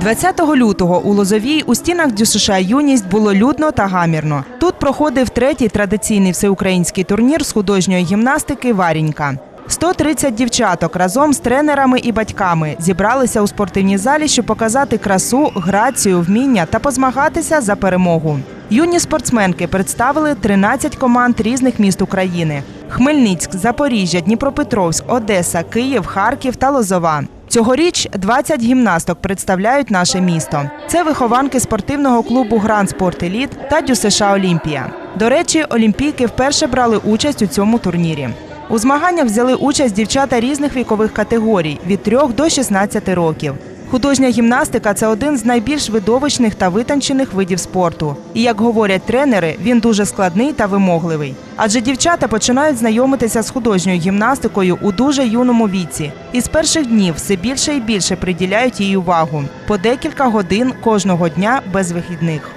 20 лютого у Лозовій у стінах ДЮСШ Юність було людно та гамірно. Тут проходив третій традиційний всеукраїнський турнір з художньої гімнастики Варінька. 130 дівчаток разом з тренерами і батьками зібралися у спортивній залі, щоб показати красу, грацію, вміння та позмагатися за перемогу. Юні спортсменки представили 13 команд різних міст України: Хмельницьк, Запоріжжя, Дніпропетровськ, Одеса, Київ, Харків та Лозова. Цьогоріч 20 гімнасток представляють наше місто. Це вихованки спортивного клубу Гран Спорт Еліт та ДЮСШ Олімпія. До речі, олімпійки вперше брали участь у цьому турнірі. У змаганнях взяли участь дівчата різних вікових категорій від 3 до 16 років. Художня гімнастика це один з найбільш видовищних та витончених видів спорту. І як говорять тренери, він дуже складний та вимогливий. Адже дівчата починають знайомитися з художньою гімнастикою у дуже юному віці, і з перших днів все більше і більше приділяють їй увагу по декілька годин кожного дня без вихідних.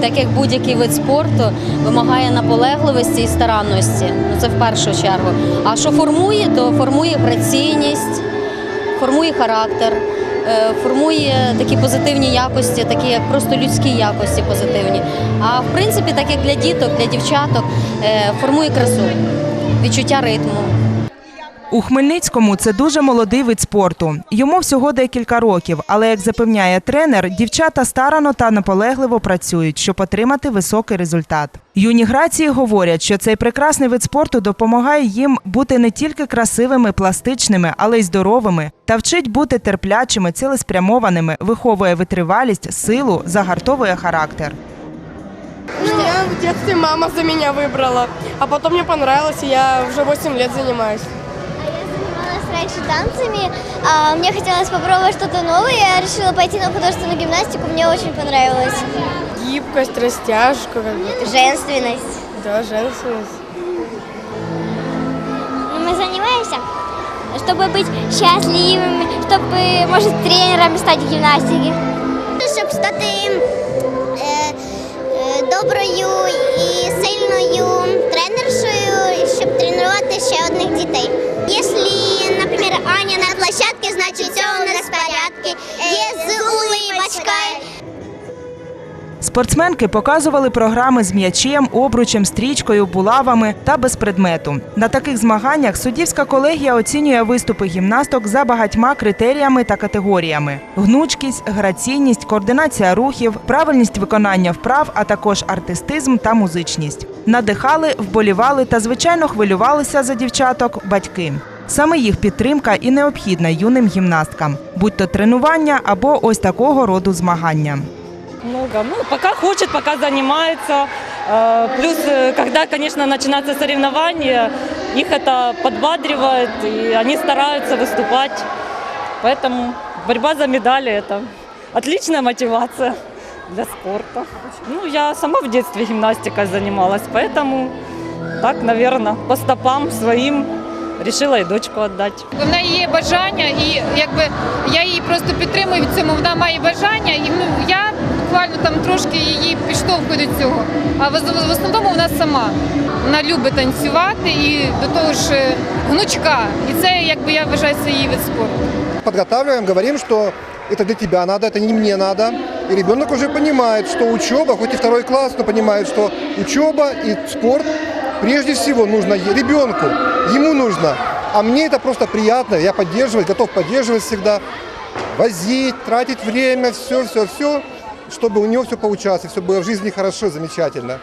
Так як будь-який вид спорту вимагає наполегливості і старанності, ну це в першу чергу. А що формує, то формує граційність, формує характер, формує такі позитивні якості, такі як просто людські якості позитивні. А в принципі, так як для діток, для дівчаток, е, формує красу, відчуття ритму. У Хмельницькому це дуже молодий вид спорту. Йому всього декілька років, але як запевняє тренер, дівчата старано та наполегливо працюють, щоб отримати високий результат. Юні грації говорять, що цей прекрасний вид спорту допомагає їм бути не тільки красивими, пластичними, але й здоровими, та вчить бути терплячими, цілеспрямованими, виховує витривалість, силу, загартовує характер. Меня в детстве мама за меня выбрала, а потом мне понравилось, я уже 8 лет занимаюсь. Раньше танцами. а, Мне хотелось попробовать что-то новое. Я решила пойти на художественную гимнастику. Мне очень понравилось. Гибкость, растяжка. Женственность. да, женственность. Мы занимаемся, чтобы быть счастливыми, чтобы, может, тренерами стать в гимнастике. Щоб стати е, доброю і сильною тренершою, щоб тренувати ще одних дітей. Значить все у. Є з улыбочкою. Спортсменки показували програми з м'ячем, обручем, стрічкою, булавами та без предмету. На таких змаганнях суддівська колегія оцінює виступи гімнасток за багатьма критеріями та категоріями: гнучкість, граційність, координація рухів, правильність виконання вправ, а також артистизм та музичність. Надихали, вболівали та звичайно хвилювалися за дівчаток батьки. Саме їх підтримка і необхідна юним гімнасткам, будь то тренування або ось такого роду змагання. Много. Ну, пока хочет, пока занимается. Э, Плюс, э, когда, конечно, начинаются соревнования, их это подбадривает, и они стараются выступать. Поэтому борьба за медали – это отличная мотивация для спорта. Ну, я сама в детстве гимнастикой занималась, поэтому так, наверное, по стопам своим решила и дочку отдать. В неї є бажання, і якби я її просто підтримую в цьому. Вона має бажання, і ну я буквально там трошки її підштовхую до цього. А в, в основному вона сама. Вона любить танцювати і до того ж е, гнучка. І це якби я вважаю це її вид спорту. подготавливаем, говорим, что это для тебя надо, это не мне надо. И ребенок уже понимает, что учеба, хоть и второй класс, но понимает, что учеба и спорт прежде всего нужно е- ребенку, ему нужно. А мне это просто приятно, я поддерживать, готов поддерживать всегда, возить, тратить время, все, все, все, чтобы у него все получалось, и все было в жизни хорошо, замечательно.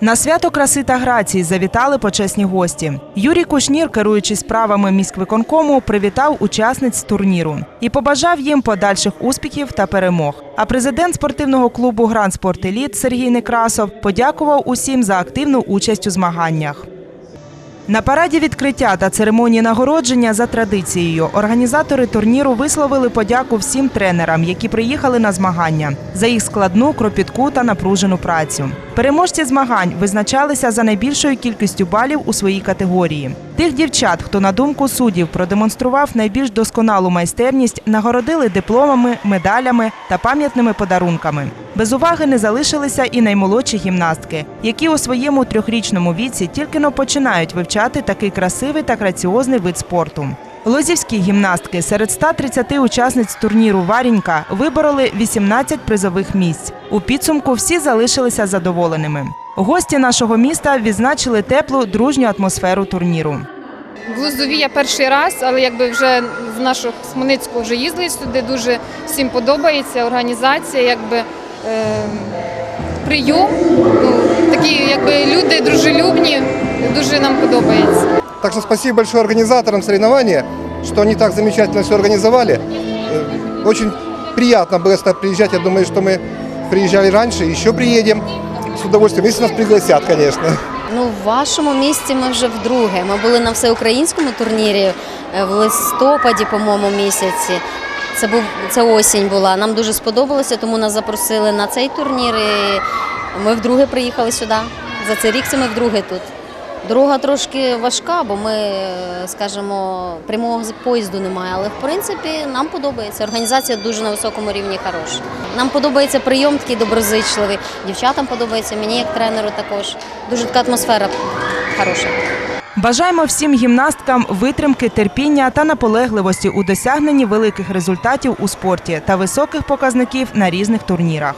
На свято краси та грації завітали почесні гості. Юрій Кушнір, керуючи справами міськвиконкому, привітав учасниць турніру і побажав їм подальших успіхів та перемог. А президент спортивного клубу Гранд Спорт Еліт Сергій Некрасов подякував усім за активну участь у змаганнях. На параді відкриття та церемонії нагородження за традицією організатори турніру висловили подяку всім тренерам, які приїхали на змагання, за їх складну, кропітку та напружену працю. Переможці змагань визначалися за найбільшою кількістю балів у своїй категорії. Тих дівчат, хто на думку суддів продемонстрував найбільш досконалу майстерність, нагородили дипломами, медалями та пам'ятними подарунками. Без уваги не залишилися і наймолодші гімнастки, які у своєму трьохрічному віці тільки но починають вивчати такий красивий та граціозний вид спорту. Лозівські гімнастки серед 130 учасниць турніру Варінька вибороли 18 призових місць. У підсумку всі залишилися задоволеними. Гості нашого міста відзначили теплу дружню атмосферу турніру. В Лозові я перший раз, але якби вже з нашого Хмельницького вже їздили сюди. Дуже всім подобається організація, якби е, прийом. Ну, такі якби люди дружелюбні, дуже нам подобається. Так что спасибо большое организаторам соревнования, что они так замечательно все организовали. Э, Очень приятно было сюда приезжать. Я думаю, что мы приезжали раньше, еще приедем с удовольствием, если нас пригласят, конечно. Ну, в вашому місті ми вже вдруге. Ми були на всеукраїнському турнірі е, в листопаді, по-моєму, місяці. Це був це осінь була. Нам дуже сподобалося, тому нас запросили на цей турнір. І ми вдруге приїхали сюди. За цей рік це ми вдруге тут. Дорога трошки важка, бо ми, е, скажімо, прямого поїзду немає. Але в принципі нам подобається. Організація дуже на високому рівні хороша. Нам подобається прийом такий доброзичливий. Дівчатам подобається, мені як тренеру також. Дуже така атмосфера хороша. Бажаємо всім гімнасткам витримки, терпіння та наполегливості у досягненні великих результатів у спорті та високих показників на різних турнірах.